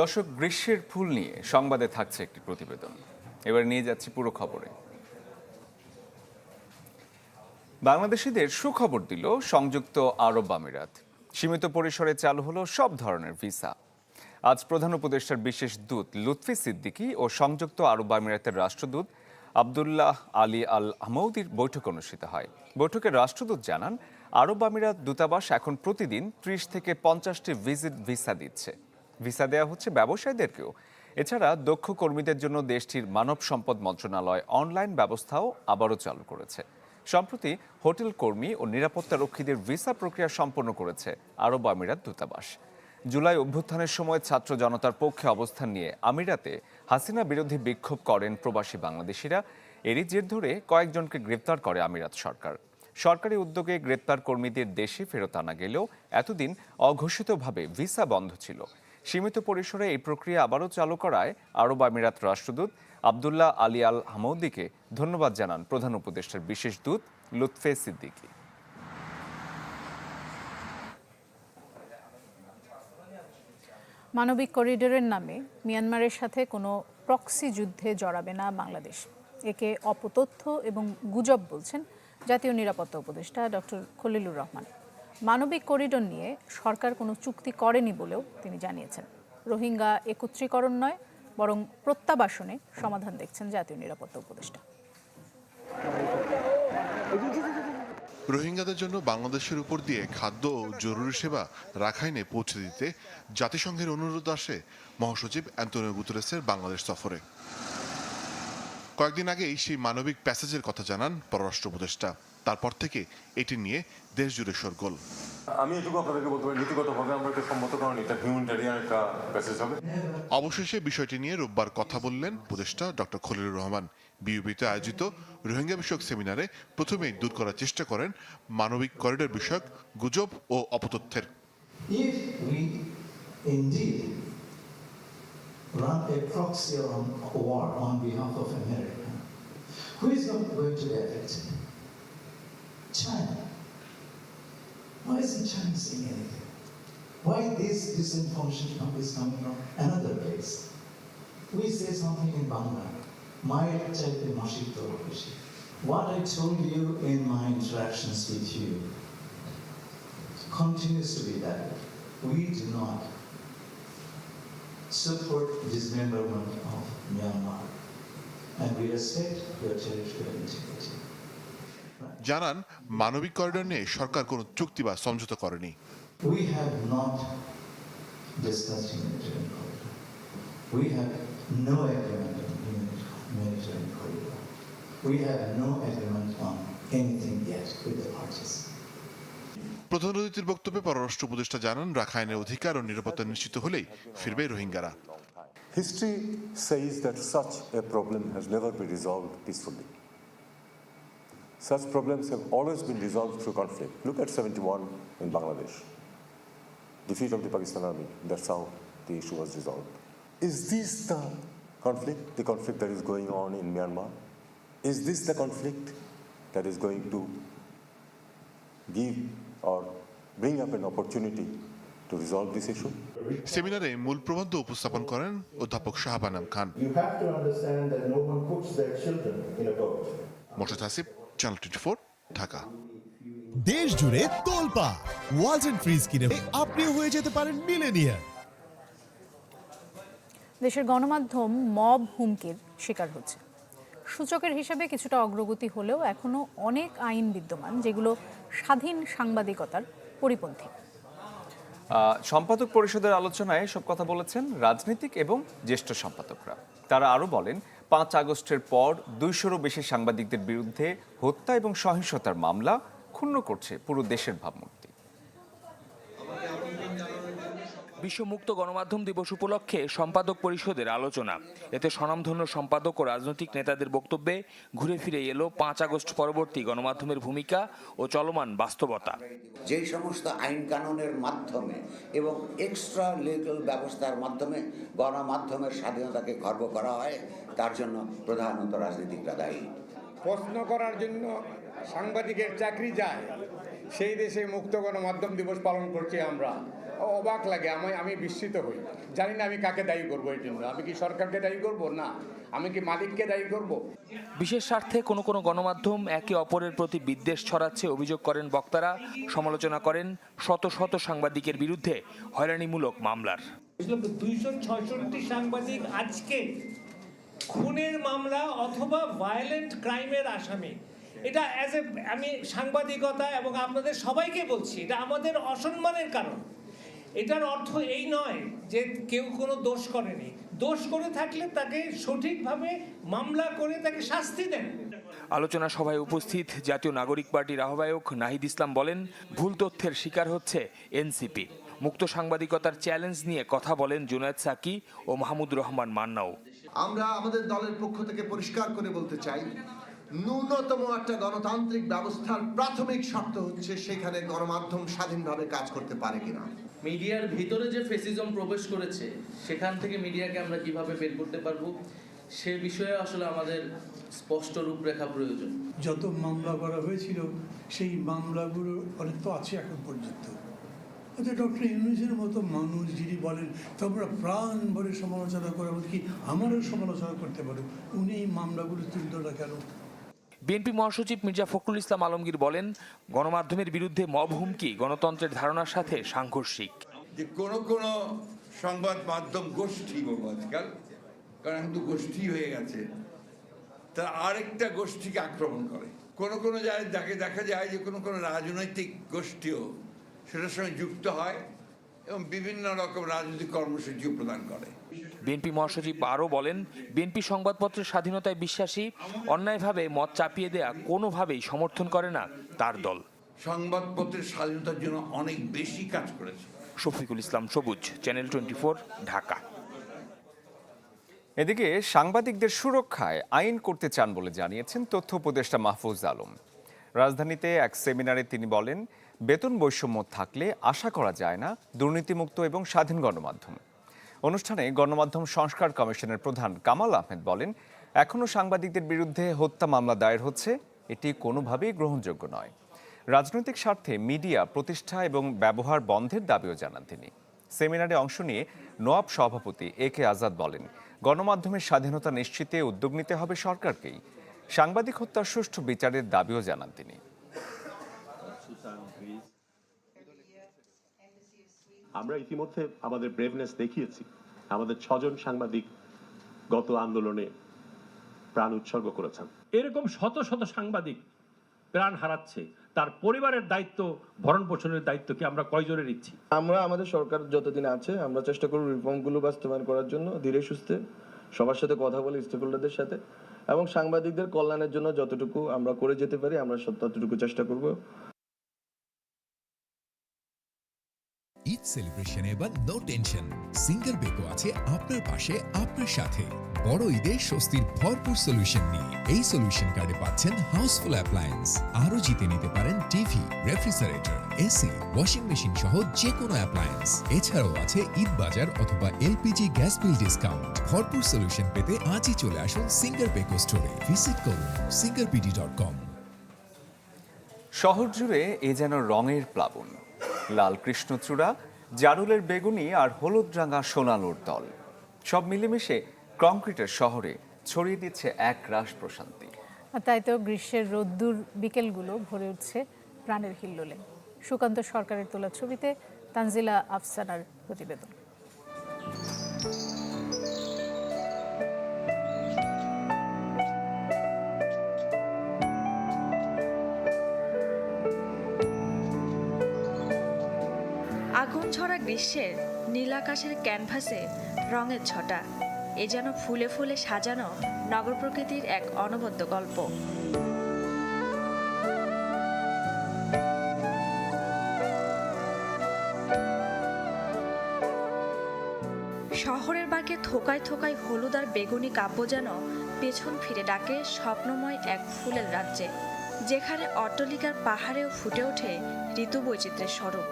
দর্শক, গ্রীষ্মের ফুল নিয়ে সংবাদে থাকছে একটি প্রতিবেদন। এবার নিয়ে যাচ্ছি পুরো খবরে। বাংলাদেশিদের সুখবর দিল সংযুক্ত আরব আমিরাত। সীমিত পরিসরে চালু হলো সব ধরনের ভিসা। আজ প্রধান উপদেষ্টার বিশেষ দূত লুৎফি সিদ্দিকী ও সংযুক্ত আরব আমিরাতের রাষ্ট্রদূত আবদুল্লাহ আলী আল আমৌদির বৈঠক অনুষ্ঠিত হয়। বৈঠকে রাষ্ট্রদূত জানান, আরব আমিরাত দূতাবাস এখন প্রতিদিন ত্রিশ থেকে পঞ্চাশটি ভিজিট ভিসা দিচ্ছে। ভিসা দেওয়া হচ্ছে ব্যবসায়ীদেরকেও। এছাড়া দক্ষ কর্মীদের জন্য দেশটির মানব সম্পদ মন্ত্রণালয় অনলাইন ব্যবস্থাও আবারও চালু করেছে। সম্প্রতি হোটেল কর্মী ও নিরাপত্তা রক্ষীদের ভিসা প্রক্রিয়া সম্পন্ন করেছে আরব আমিরাত দূতাবাস। জুলাই অভ্যুত্থানের সময় ছাত্র জনতার পক্ষে অবস্থান নিয়ে আমিরাতে হাসিনা বিরোধী বিক্ষোভ করেন প্রবাসী বাংলাদেশিরা। এরই জের ধরে কয়েকজনকে গ্রেপ্তার করে আমিরাত সরকার। সরকারি উদ্যোগে গ্রেপ্তার কর্মীদের দেশে ফেরত আনা গেলেও এতদিন অঘোষিতভাবে ভিসা বন্ধ ছিল। সীমিত পরিসরে এই প্রক্রিয়া আবারও চালু করায় আরব আমিরাত রাষ্ট্রদূত আবদুল্লাহ আলী আল হামৌদিকে ধন্যবাদ জানান প্রধান উপদেষ্টার বিশেষ দূত লুৎফে সিদ্দিকী। মানবিক করিডোরের নামে মিয়ানমারের সাথে কোনো প্রক্সি যুদ্ধে জড়াবে না বাংলাদেশ। একে অপতথ্য এবং গুজব বলছেন জাতীয় নিরাপত্তা উপদেষ্টা ডক্টর খলিলুর রহমান। মানবিক করিডোর নিয়ে সরকার কোনো চুক্তি করেনি বলেও তিনি জানিয়েছেন। রোহিঙ্গা একত্রীকরণ নয়, বরং প্রত্যাবাসনে সমাধান দেখছেন জাতীয় নিরাপত্তা উপদেষ্টা। রোহিঙ্গাদের জন্য বাংলাদেশের উপর দিয়ে খাদ্য ও জরুরি সেবা রাখাইনে পৌঁছে দিতে জাতিসংঘের অনুরোধ আসে মহাসচিব অ্যান্টনিও গুতরেসের বাংলাদেশ সফরে। কয়েকদিন আগেই সেই মানবিক প্যাসেজের কথা জানান পররাষ্ট্র উপদেষ্টা। তারপর থেকে এটি নিয়ে দেশ জুড়ে সরগোল আমি এটুকু আপনাদেরকে বলতে পারি নীতিগতভাবে আমরা এটা সম্মত কারণ এটা হিউম্যানিটারিয়ান একটা প্যাসেজ হবে। অবশেষে বিষয়টি নিয়ে রোববার কথা বললেন উপদেষ্টা ডক্টর খলিলুর রহমান। বিউপিতে আয়োজিত রোহিঙ্গা বিষয়ক সেমিনারে প্রথমেই দূর করার চেষ্টা করেন মানবিক করিডোর বিষয়ক গুজব ও অপতথ্যের। If we indeed run a proxy on war on behalf of America, who is not going to be affected? China. Why isn't China saying anything? Why this disinformation is coming from another place? We say something in Bangla, My check Mashito What I told you in my interactions with you continues to be that. We do not support dismemberment of Myanmar and we respect your territorial integrity. জানান মানবিক corridor নিয়ে সরকার কোন চুক্তি বা সমঝোতা করেনি। প্রধান অতিথির বক্তব্যে পররাষ্ট্র উপদেষ্টা জানান রাখায়নের অধিকার ও নিরাপত্তা নিশ্চিত হলেই ফিরবে রোহিঙ্গারা। History says that such a problem has never be resolved peacefully Such problems have always been resolved through conflict. Look at 71 in Bangladesh. Defeat of the Pakistan army, that's how the issue was resolved. Is this the conflict, the conflict that is going on in Myanmar? Is this the conflict that is going to give or bring up an opportunity to resolve this issue? সেমিনারে মূল প্রবন্ধ উপস্থাপন করেন অধ্যাপক শাহবানাম খান You have to understand that no one puts their children in a boat. Morshed Hasib channel twenty Dhaka দেশ জুড়ে তোলপা Walton fridge কিনে আপনিও হয়ে যেতে পারেন মিলেনিয়ার দেশের গণমাধ্যম মব হুমকির শিকার হচ্ছে। সূচকের হিসেবে কিছুটা অগ্রগতি হলেও এখনও অনেক আইন বিদ্যমান যেগুলো স্বাধীন সাংবাদিকতার পরিপন্থী। আহ, সম্পাদক পরিষদের আলোচনায় সব কথা বলেছেন রাজনীতিক এবং জ্যেষ্ঠ সম্পাদকরা। তারা আরও বলেন পাঁচ আগস্টের পর দুইশোরও বেশি সাংবাদিকদের বিরুদ্ধে হত্যা এবং সহিংসতার মামলা ক্ষুণ্ণ করছে পুরো দেশের ভাবমূর্তি। বিশ্বমুক্ত গণমাধ্যম দিবস উপলক্ষে সম্পাদক পরিষদের আলোচনা। এতে স্বনামধন্য সম্পাদক ও রাজনৈতিক নেতাদের বক্তব্যে ঘুরে ফিরে এলো পাঁচ আগস্ট পরবর্তী গণমাধ্যমের ভূমিকা ও চলমান বাস্তবতা। যেই সমস্ত আইন কানুনের মাধ্যমে এবং এক্সট্রা লিগাল ব্যবস্থার মাধ্যমে গণমাধ্যমের স্বাধীনতাকে খর্ব করা হয় তার জন্য প্রধানত রাজনীতিকরা দায়ী। প্রশ্ন করার জন্য সাংবাদিকের চাকরি যায় সেই দেশে মুক্ত গণমাধ্যম দিবস পালন করছি আমরা। অবাক লাগে আমি আমি বিস্মিত হই। জানি না আমি কাকে দায়ী করব এই জন্য। আমি কি সরকারকে দায়ী করব? না। আমি কি মালিককে দায়ী করব? বিশেষ স্বার্থে কোনো কোনো গণমাধ্যম একে অপরের প্রতি বিদ্বেষ ছড়াচ্ছে অভিযোগ করেন বক্তারা। সমালোচনা করেন শত শত সাংবাদিকের বিরুদ্ধে হয়রানিমূলক মামলার। দুইশো ছয়ষট্টি সাংবাদিক আজকে খুনের মামলা অথবা ভায়োলেন্ট ক্রাইমের আসামি। এটা অ্যাজ এ আমি সাংবাদিকতা এবং আপনাদের সবাইকে বলছি এটা আমাদের অসম্মানের কারণ। এটার অর্থ এই নয় যে কেউ কোনো দোষ করেনি। দোষ করে থাকলে তাকে সঠিকভাবে মামলা করে তাকে শাস্তি দেন। আলোচনা সভায় উপস্থিত জাতীয় নাগরিক পার্টির আহ্বায়ক নাহিদ ইসলাম বলেন ভুল তথ্যের শিকার হচ্ছে এনসিপি। মুক্ত সাংবাদিকতার চ্যালেঞ্জ নিয়ে কথা বলেন জুনায়দ সাকি ও মাহমুদ রহমান মান্নাও। আমরা আমাদের দলের পক্ষ থেকে পরিষ্কার করে বলতে চাই ন্যূনতম একটা গণতান্ত্রিক ব্যবস্থার প্রাথমিক শর্ত হচ্ছে সেখানে গণমাধ্যম স্বাধীনভাবে কাজ করতে পারে কিনা। মিডিয়ার ভিতরে যে ফেসিজম প্রবেশ করেছে, সেখান থেকে মিডিয়াকে আমরা কীভাবে বের করতে পারব, সে বিষয়ে আসলে আমাদের স্পষ্ট রূপরেখা প্রয়োজন। যত মামলা করা হয়েছিল, সেই মামলাগুলো অনেক তো আছে এখন পর্যন্ত। আচ্ছা ডক্টর ইউনুসের মতো মানুষ যিনি বলেন, তোমরা প্রাণ ভরে সমালোচনা করে, এমনকি আমারও সমালোচনা করতে পারো, উনি এই মামলাগুলো তুলল না কেন বিএনপি মহাসচিব মির্জা ফখরুল ইসলাম আলমগীর বলেন, গণমাধ্যমের বিরুদ্ধে মব হুমকি গণতন্ত্রের ধারণার সাথে সাংঘর্ষিক। যে কোন কোন সংবাদ মাধ্যম গোষ্ঠী বলব আজকাল, কারণ এখন গোষ্ঠী হয়ে গেছে তারা আরেকটা গোষ্ঠীকে আক্রমণ করে। কোন কোন জায়গায় যাকে দেখা যায় যে কোনো কোনো রাজনৈতিক গোষ্ঠীও সেটার সঙ্গে যুক্ত হয় এবং বিভিন্ন রকম রাজনৈতিক কর্মসূচিও প্রদান করে। বিএনপি মহাসচিব আরও বলেন বিএনপি সংবাদপত্রের স্বাধীনতায় বিশ্বাসী অন্যায়ভাবে মত চাপিয়ে দেয়া কোনোভাবেই সমর্থন করে না তার দল। সংবাদপত্রের স্বাধীনতার জন্য অনেক বেশি কাজ করেছে। শফিকুল ইসলাম সবুজ চ্যানেল টোয়েন্টি ঢাকা। এদিকে সাংবাদিকদের সুরক্ষায় আইন করতে চান বলে জানিয়েছেন তথ্য উপদেষ্টা মাহফুজ আলম। রাজধানীতে এক সেমিনারে তিনি বলেন বেতন বৈষম্য থাকলে আশা করা যায় না দুর্নীতিমুক্ত এবং স্বাধীন গণমাধ্যম। অনুষ্ঠানে গণমাধ্যম সংস্কার কমিশনের প্রধান কামাল আহমেদ বলেন এখনও সাংবাদিকদের বিরুদ্ধে হত্যা মামলা দায়ের হচ্ছে, এটি কোনোভাবেই গ্রহণযোগ্য নয়। রাজনৈতিক স্বার্থে মিডিয়া, প্রতিষ্ঠা এবং ব্যবহার বন্ধের দাবিও জানান তিনি। সেমিনারে অংশ নিয়ে নোয়াব সভাপতি এ কে আজাদ বলেন, গণমাধ্যমের স্বাধীনতা নিশ্চিতে উদ্যোগ নিতে হবে সরকারকেই। সাংবাদিক হত্যার সুষ্ঠু বিচারের দাবিও জানান তিনি। আমরা ইতিমধ্যে আমাদের ব্রেভনেস দেখিয়েছি। আমাদের ছজন সাংবাদিক গত আন্দোলনে প্রাণ উৎসর্গ করেছেন। এরকম শত শত সাংবাদিক প্রাণ হারাচ্ছে। তার পরিবারের দায়িত্ব ভরণ পোষণের দায়িত্ব কি আমরা কয়জনে নিচ্ছি? আমরা আমাদের সরকার যতদিন আছে আমরা চেষ্টা করব রিফর্মগুলো বাস্তবায়ন করার জন্য ধীরে সুস্থে সবার সাথে কথা বলে স্টেকহোল্ডারদের সাথে এবং সাংবাদিকদের কল্যাণের জন্য যতটুকু আমরা করে যেতে পারি আমরা ততটুকু চেষ্টা করব। সেলিব্রেশনে এবার নো টেনশন সিঙ্গেল বেকো আছে আপনার পাশে, আপনার সাথে। বড় ঈদে স্বস্তির ভরপুর সলিউশন নিয়ে। এই সলিউশন কার্ডে পাচ্ছেন হাউসফুল অ্যাপ্লায়েন্স আরও জিতে নিতে পারেন TV refrigerator AC washing machine সহ যে কোনো অ্যাপ্লায়েন্স এছাড়াও আছে ঈদ বাজার অথবা এলপিজি গ্যাস বিল ডিসকাউন্ট ভরপুর সলিউশন পেতে আজই চলে আসুন সিঙ্গার বেকো স্টোরে ভিজিট করুন সিঙ্গেল বিডি ডট কম শহর জুড়ে এ যেন রঙের প্লাবন। লাল কৃষ্ণচূড়া জারুলের বেগুনি আর হলুদ রাঙা সোনালুর দল। সব মিলেমিশে কংক্রিটের শহরে ছড়িয়ে দিচ্ছে এক রাশ প্রশান্তি তাই তো গ্রীষ্মের রোদ্দুর বিকেলগুলো ভরে উঠছে প্রাণের হিল্লোলে। সুকান্ত সরকারের তোলা ছবিতে তানজিলা আফসানার প্রতিবেদন। গ্রীষ্মের নীল আকাশের ক্যানভাসে রঙের ছটা। এ যেন ফুলে ফুলে সাজানো নগর প্রকৃতির এক অনবদ্য গল্প। শহরের বাগে থোকায় থোকায় হলুদ আর বেগুনি কাব্য যেন পেছন ফিরে ডাকে স্বপ্নময় এক ফুলের রাজ্যে, যেখানে অট্টলিকার পাহাড়েও ফুটে ওঠে ঋতু বৈচিত্র্যের স্বরূপ।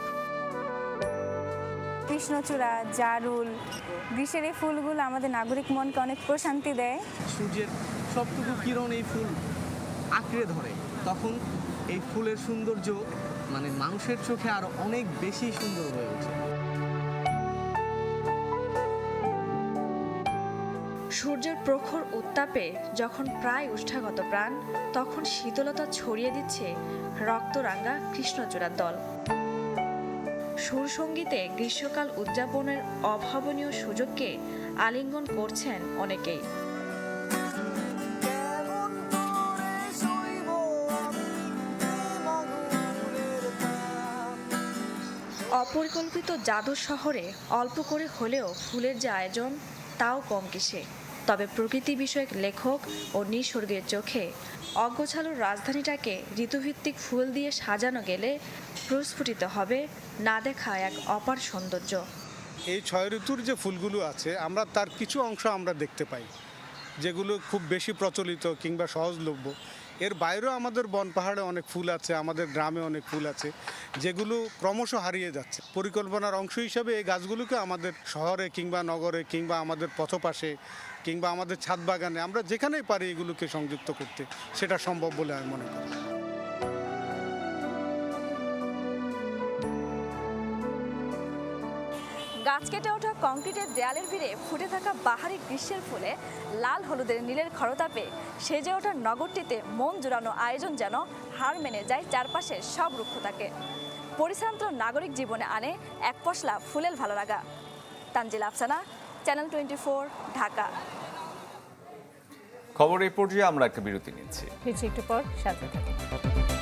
কৃষ্ণচূড়া জারুল গ্রীষ্মের এই ফুলগুলো আমাদের নাগরিক মনকে অনেক প্রশান্তি দেয়। সূর্যের সবটুকু কিরণ এই ফুল আঁকড়ে ধরে তখন এই ফুলের সৌন্দর্য মানে মানুষের চোখে আরও অনেক বেশি সুন্দর হয়ে ওঠে। সূর্যের প্রখর উত্তাপে যখন প্রায় উষ্ঠাগত প্রাণ তখন শীতলতা ছড়িয়ে দিচ্ছে রক্তরাঙ্গা কৃষ্ণচূড়ার দল। সুরসঙ্গীতে গ্রীষ্মকাল উদযাপনের অভাবনীয় সুযোগকে আলিঙ্গন করছেন অনেকেই। অপরিকল্পিত জাদু শহরে অল্প করে হলেও ফুলের যে আয়োজন তাও কম কিসে। তবে প্রকৃতি বিষয়ক লেখক ও নিসর্গের চোখে অগোছালো রাজধানীটাকে ঋতুভিত্তিক ফুল দিয়ে সাজানো গেলে প্রস্ফুটিত হবে না দেখা এক অপার সৌন্দর্য। এই ছয় ঋতুর যে ফুলগুলো আছে, আমরা তার কিছু অংশ আমরা দেখতে পাই, যেগুলো খুব বেশি প্রচলিত কিংবা সহজলভ্য। এর বাইরেও আমাদের বন পাহাড়ে অনেক ফুল আছে, আমাদের গ্রামে অনেক ফুল আছে, যেগুলো ক্রমশ হারিয়ে যাচ্ছে। পরিকল্পনার অংশ হিসাবে এই গাছগুলোকে আমাদের শহরে কিংবা নগরে কিংবা আমাদের পথপাশে কিংবা আমাদের ছাদ বাগানে আমরা যেখানেই পারি এগুলোকে সংযুক্ত করতে, সেটা সম্ভব বলে আমি মনে করি। গাছ কেটে ওঠা কংক্রিটের দেয়ালের ভিড়ে ফুটে থাকা বাহারি গ্রীষ্মের ফুলে লাল হলুদের নীলের খরতাপে সেজে ওঠা নগরটিতে মন জুড়ানো আয়োজন যেন হার মেনে যায় চারপাশের সব রুক্ষতাকে। পরিশ্রান্ত নাগরিক জীবনে আনে এক পশলা ফুলের ভালো লাগা তানজিল আফসানা চ্যানেল টোয়েন্টি ঢাকা। খবর এই পর্যায়ে আমরা একটা বিরতি নিচ্ছি। একটু পর সাথে থাকুন।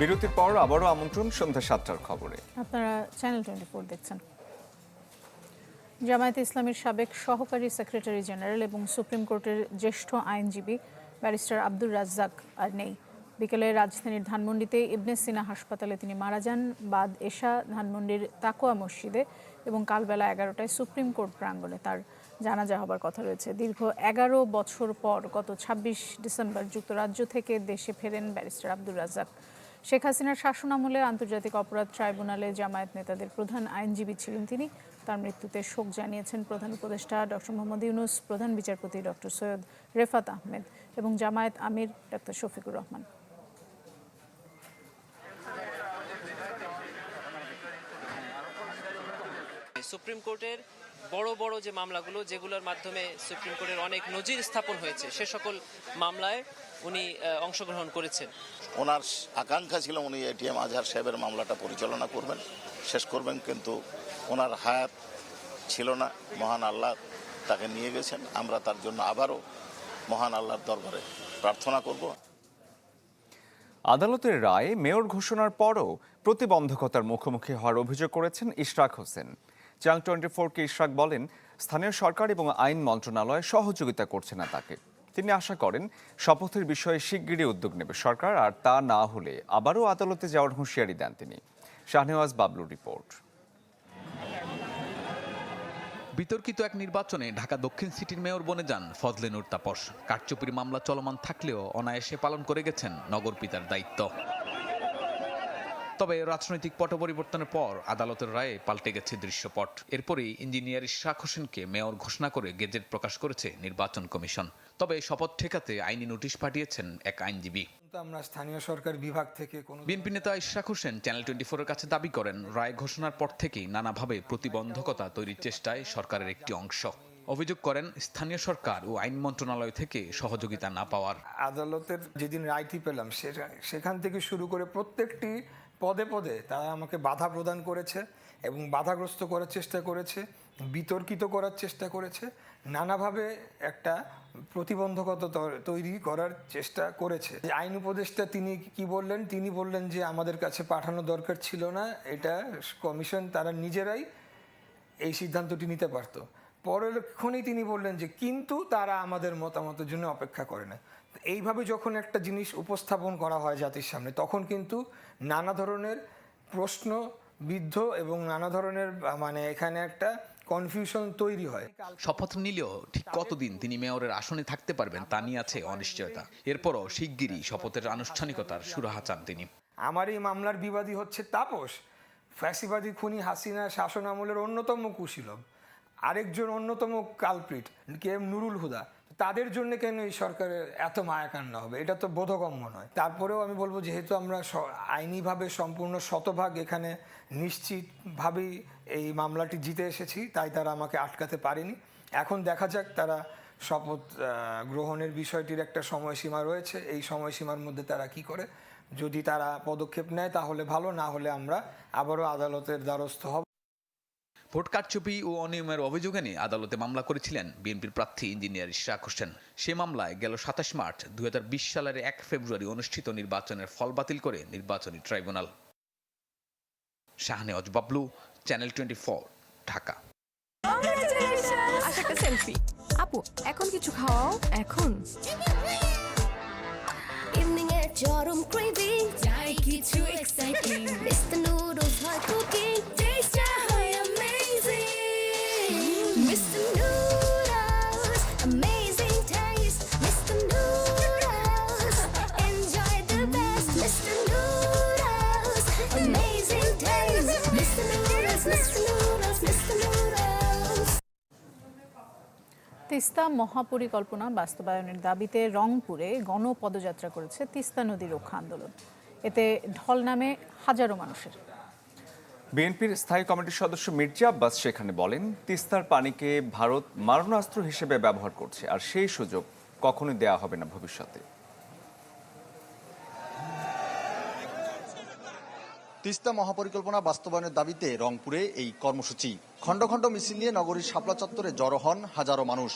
বিরতির পর আবারও আমন্ত্রণ সন্ধ্যা সাতটার খবরে। আপনারা চ্যানেল টোয়েন্টি ফোর দেখছেন। জামায়াতে ইসলামীর সাবেক সহকারী সেক্রেটারি জেনারেল এবং সুপ্রিম কোর্টের জ্যেষ্ঠ আইনজীবী ব্যারিস্টার আব্দুর রাজ্জাক আর নেই। বিকেলে রাজধানীর ধানমন্ডিতে ইবনে সিনা হাসপাতালে তিনি মারা যান। বাদ এশা ধানমন্ডির তাকোয়া মসজিদে এবং কাল বেলা এগারোটায় সুপ্রিম কোর্ট প্রাঙ্গণে তার জানাজা হবার কথা রয়েছে। দীর্ঘ এগারো বছর পর গত ছাব্বিশ ডিসেম্বর যুক্তরাজ্য থেকে দেশে ফেরেন ব্যারিস্টার আব্দুর রাজ্জাক। শেখ হাসিনার শাসনামলে আন্তর্জাতিক অপরাধ ট্রাইব্যুনালে জামায়াত নেতাদের প্রধান আইনজীবী ছিলেন তিনি। তার মৃত্যুতে শোক জানিয়েছেন প্রধান উপদেষ্টা ডক্টর মোহাম্মদ ইউনুস, প্রধান বিচারপতি ডক্টর সৈয়দ রেফাত আহমেদ এবং জামায়াত আমির ডক্টর শফিকুর রহমান। সুপ্রিম কোর্টের বড় বড় যে মামলাগুলো, যেগুলোর মাধ্যমে সুপ্রিম কোর্টের অনেক নজির স্থাপন হয়েছে, সে সকল মামলায় উনি অংশগ্রহণ করেছেন। ওনার আকাঙ্ক্ষা ছিল উনি এটিএম আজহার সাহেবের মামলাটা পরিচালনা করবেন শেষ করবেন কিন্তু ওনার হায়াত ছিল না। মহান আল্লাহ তাকে নিয়ে গেছেন। আমরা তার জন্য আবারও মহান আল্লাহর দরবারে প্রার্থনা করব। আদালতের রায়ে মেয়র ঘোষণার পরও প্রতিবন্ধকতার মুখোমুখি হওয়ার অভিযোগ করেছেন ইশরাক হোসেন। চাং টোয়েন্টি ফোরকে ইশরাক বলেন স্থানীয় সরকার এবং আইন মন্ত্রণালয় সহযোগিতা করছে না তাকে। তিনি আশা করেন শপথের বিষয়ে শিগগিরই উদ্যোগ নেবে সরকার, আর তা না হলে আবারও আদালতে যাওয়ার হুঁশিয়ারি দেন তিনি। শাহনেওয়াজ বাবলু রিপোর্ট। বিতর্কিত এক নির্বাচনে ঢাকা দক্ষিণ সিটির মেয়র বনে যান ফজলে নুর তাপস। কারচুপির মামলা চলমান থাকলেও অনায়াসে পালন করে গেছেন নগর পিতার দায়িত্ব। তবে রাজনৈতিক পট পরিবর্তনের পর আদালতের রায়ে পাল্টে গেছে দৃশ্যপট। এরপরই ইঞ্জিনিয়ার ইশরাক হোসেনকে মেয়র ঘোষণা করে গেজেট প্রকাশ করেছে নির্বাচন কমিশন। তবে শপথ ঠেকাতে আইনি নোটিশ পাঠিয়েছেন এক আইনজীবী। আমরা স্থানীয় সরকার বিভাগ থেকে কোনো বিএনপি নেতা ইশরাক হোসেন চ্যানেল টোয়েন্টি ফোরের কাছে দাবি করেন রায় ঘোষণার পর থেকেই নানাভাবে প্রতিবন্ধকতা তৈরির চেষ্টায় সরকারের একটি অংশ। অভিযোগ করেন স্থানীয় সরকার ও আইন মন্ত্রণালয় থেকে সহযোগিতা না পাওয়ার। আদালতের যেদিন রায়টি পেলাম সেখান থেকে শুরু করে প্রত্যেকটি পদে পদে তারা আমাকে বাধা প্রদান করেছে এবং বাধাগ্রস্ত করার চেষ্টা করেছে, বিতর্কিত করার চেষ্টা করেছে, নানাভাবে একটা প্রতিবন্ধকতা তৈরি করার চেষ্টা করেছে। আইন উপদেষ্টা তিনি কি বললেন? তিনি বললেন যে আমাদের কাছে পাঠানো দরকার ছিল না, এটা কমিশন তারা নিজেরাই এই সিদ্ধান্তটি নিতে পারত। পরক্ষণেই তিনি বললেন যে কিন্তু তারা আমাদের মতামতের জন্য অপেক্ষা করে না। এইভাবে যখন একটা জিনিস উপস্থাপন করা হয় জাতির সামনে তখন কিন্তু নানা ধরনের প্রশ্ন বিদ্ধ এবং নানা ধরনের মানে এখানে একটা কনফিউশন তৈরি হয়। শপথ নিলেও ঠিক কতদিন তিনি মেয়রের আসনে থাকতে পারবেন তা নিয়ে আছে অনিশ্চয়তা। এরপরও শিগগিরই শপথের আনুষ্ঠানিকতার সুরাহা চান তিনি। আমার এই মামলার বিবাদী হচ্ছে তাপস। ফ্যাসিবাদী খুনি হাসিনা শাসন আমলের অন্যতম কুশীলভ আরেকজন অন্যতম culprit K M Nurul Huda. তাদের জন্য কেন এই সরকারের এত মায়াকান্না হবে? এটা তো বোধগম্য নয়। তারপরেও আমি বলব, যেহেতু আমরা আইনিভাবে সম্পূর্ণ শতভাগ এখানে নিশ্চিতভাবেই এই মামলাটি জিতে এসেছি, তাই তারা আমাকে আটকাতে পারেনি। এখন দেখা যাক তারা শপথ গ্রহণের বিষয়টির একটা সময়সীমা রয়েছে। এই সময়সীমার মধ্যে তারা কি করে? যদি তারা পদক্ষেপ নেয় তাহলে ভালো, না হলে আমরা আবারও আদালতের দ্বারস্থ হব। ভোট কারচুপি ও অনিয়মের অভিযোগে নিয়ে আদালতে মামলা করেছিলেন বিএনপির প্রার্থী ইঞ্জিনিয়ার ইশরাক হোসেন। সে মামলায় গেল সাতাশ মার্চ দুই সালের এক ফেব্রুয়ারি অনুষ্ঠিত নির্বাচনের ফল বাতিল করে নির্বাচনী tribunal. Shahnewaz Bablu channel twenty Dhaka. একটা সেলফি। আপু এখন কিছু খাওয়াও এখন? ইভিনিং এর চরম ক্রেভিং চাই কিছু তিস্তা মহাপরিকল্পনা বাস্তবায়নের দাবিতে রংপুরে গণপদযাত্রা করেছে তিস্তা নদী রক্ষা আন্দোলন। এতে ঢল নামে হাজারো মানুষের। বিএনপির স্থায়ী কমিটির সদস্য মির্জা আব্বাস সেখানে বলেন, তিস্তার পানিকে ভারত মারণাস্ত্র হিসেবে ব্যবহার করছে, আর সেই সুযোগ কখনোই দেয়া হবে না ভবিষ্যতে। তিস্তা মহাপরিকল্পনা বাস্তবায়নের দাবিতে রংপুরে এই কর্মসূচি। খণ্ড খণ্ড মিছিল নিয়ে নগরীর শাপলা চত্বরে জড়ো হন হাজারো মানুষ।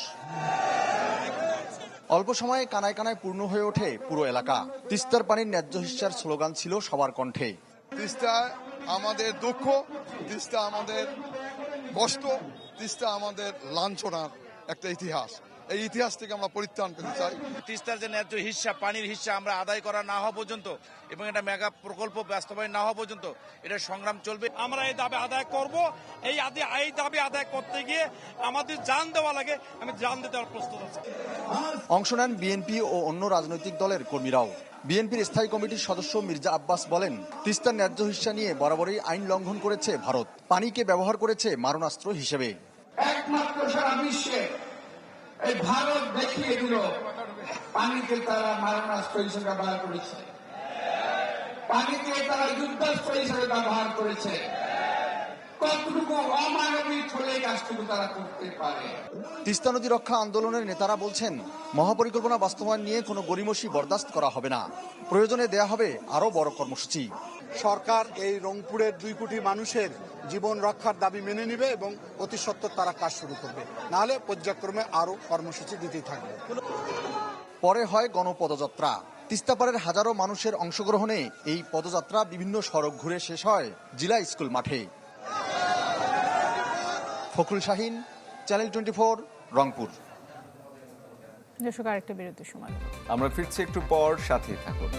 অল্প সময়ে কানায় কানায় পূর্ণ হয়ে ওঠে পুরো এলাকা। তিস্তার পানির ন্যায্য হিস্যার স্লোগান ছিল সবার কণ্ঠে। তিস্তা আমাদের দুঃখ, তিস্তা আমাদের কষ্ট, তিস্তা আমাদের লাঞ্ছনার একটা ইতিহাস। এই ইতিহাস থেকে আমরা পরিত্রাণ পেতে চাই। তিস্তার যে ন্যায্য হিস্সা পানির হিস্সা আমরা আদায় করা না হওয়া পর্যন্ত এবং এটা মেগা প্রকল্প বাস্তবায়ন না হওয়া পর্যন্ত এটা সংগ্রাম চলবে। আমরা এই দাবি আদায় করব। এই আদি এই দাবি আদায় করতে গিয়ে আমাদের জান দেওয়া লাগে। আমি জান দিতে প্রস্তুত আছি। অংশ নেন বিএনপি ও অন্য রাজনৈতিক দলের কর্মীরাও। বিএনপির স্থায়ী কমিটির সদস্য মির্জা আব্বাস বলেন তিস্তার ন্যায্য হিস্সা নিয়ে বরাবরই আইন লঙ্ঘন করেছে ভারত। পানিকে ব্যবহার করেছে মারণাস্ত্র হিসেবে। একমাত্র সারা বিশ্বে এই ভারত দেখিয়ে দিল পানিকে তারা মারণাস্ত্র হিসেবে ব্যবহার করেছে। পানিকে তারা যুদ্ধাস্ত্র হিসেবে ব্যবহার করেছে। তিস্তা নদী রক্ষা আন্দোলনের নেতারা বলছেন, মহাপরিকল্পনা বাস্তবায়ন নিয়ে কোনো গরিমসি বরদাস্ত করা হবে না। প্রয়োজনে দেয়া হবে আরও বড় কর্মসূচি। সরকার এই রংপুরের দুই কোটি মানুষের জীবন রক্ষার দাবি মেনে নেবে এবং অতি সত্বর তারা কাজ শুরু করবে। নাহলে পর্যায়ক্রমে আরও কর্মসূচি দিতেই থাকবে। পরে হয় গণপদযাত্রা। তিস্তাপাড়ের হাজারো মানুষের অংশগ্রহণে এই পদযাত্রা বিভিন্ন সড়ক ঘুরে শেষ হয় জেলা স্কুল মাঠে। Fakhrul Shahin channel twenty Rangpur. দর্শক আরেকটা বিরতির সময়। আমরা ফিরছি একটু পর সাথে থাকুন।